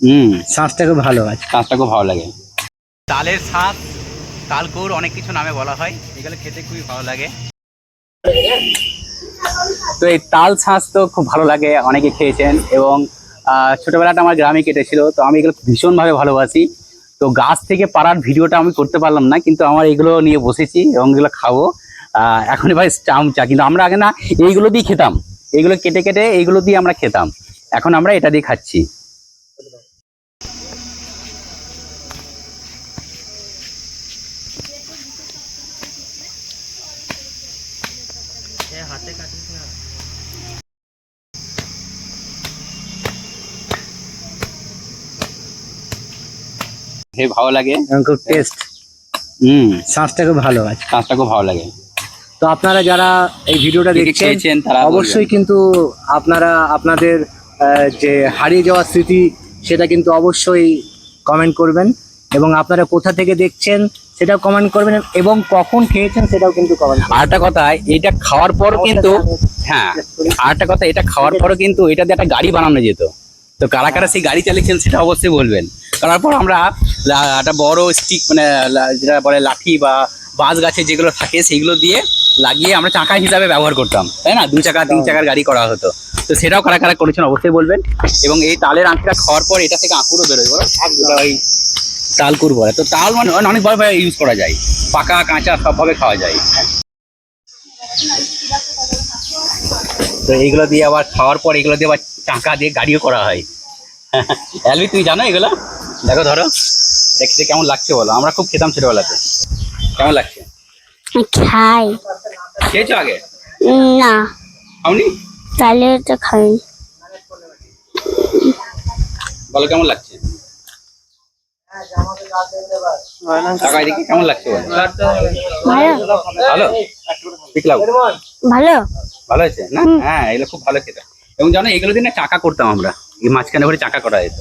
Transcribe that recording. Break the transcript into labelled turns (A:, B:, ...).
A: হুম।
B: শাঁসটা খুব ভালো আছে
A: শাঁসটা খুব ভালো লাগে। তালের শাঁস তালকুর অনেক কিছু নামে বলা হয়। এগুলো খেতে খুবই ভালো লাগে। তো এই তাল শাঁস তো খুব ভালো লাগে অনেকে খেয়েছেন। এবং আহ, ছোটবেলাটা আমার গ্রামে কেটেছিল তো আমি এগুলো ভীষণভাবে ভালোবাসি। তো গাছ থেকে পাড়ার ভিডিওটা আমি করতে পারলাম না কিন্তু আমার এগুলো নিয়ে বসেছি এবং এগুলো খাব। আহ, এখন এবার চামচা কিন্তু আমরা আগে না এইগুলো দিয়ে খেতাম। এইগুলো কেটে কেটে এইগুলো দিয়ে আমরা খেতাম। এখন আমরা এটা দিয়ে খাচ্ছি। হে ভালো লাগে?
B: এবং খুব টেস্ট
A: হুম।
B: শাঁসটা খুব ভালো আছে
A: শাঁসটা খুব ভালো লাগে।
B: তো আপনারা যারা এই ভিডিওটা দেখছেন
A: তারা
B: অবশ্যই কিন্তু আপনারা আপনাদের আহ, যে হারিয়ে যাওয়া স্মৃতি সেটা কিন্তু অবশ্যই কমেন্ট করবেন। এবং আপনারা কোথা থেকে দেখছেন সেটাও কমেন্ট করবেন এবং কখন খেয়েছেন সেটাও কিন্তু কমেন্ট
A: আর একটা কথা এটা খাওয়ার পর কিন্তু হ্যাঁ আর একটা কথা এটা খাওয়ার পরও কিন্তু এটা দিয়ে একটা গাড়ি বানানো যেত। তো কারা কারা সেই গাড়ি চালিয়েছেন সেটা অবশ্যই বলবেন। করার পর আমরা একটা বড় স্টিক মানে যেটা বলে লাঠি বা বাঁশ গাছে যেগুলো থাকে সেগুলো দিয়ে লাগিয়ে আমরা চাকা হিসাবে ব্যবহার করতাম তাই না? দু চাকা তিন চাকার গাড়ি করা হতো। তো সেটাও কারা কারা করেছেন অবশ্যই বলবেন। এবং এই তালের আঁকটা খাওয়ার পর এটা থেকে আঁকুরও বেরোয় বলো? তালকুর বলে তো তাল মানে অনেকভাবে ইউজ করা যায়। পাকা কাঁচা সবভাবে খাওয়া যায়। তো এইগুলো দিয়ে আবার খাওয়ার পর এগুলো দিয়ে আবার টাকা দিয়ে গাড়িও করা হয়। অ্যালবি তুই জানো এগুলো? দেখো ধরো। দেখতে কেমন লাগছে বলো? আমরা খুব খেতাম ছোটবেলাতে। কেমন লাগছে?
C: খাই।
A: খেয়েছো আগে?
C: না।
A: খাওনি?
C: তাহলে তো খাই
A: বলো কেমন লাগছে? কেমন লাগছে
C: ভালো।
A: না? হ্যাঁ এগুলো খুব ভালো খেতে। এবং জানো এগুলো দিনে না চাকা করতাম আমরা। এই মাঝখানে করে চাকা করা যেত।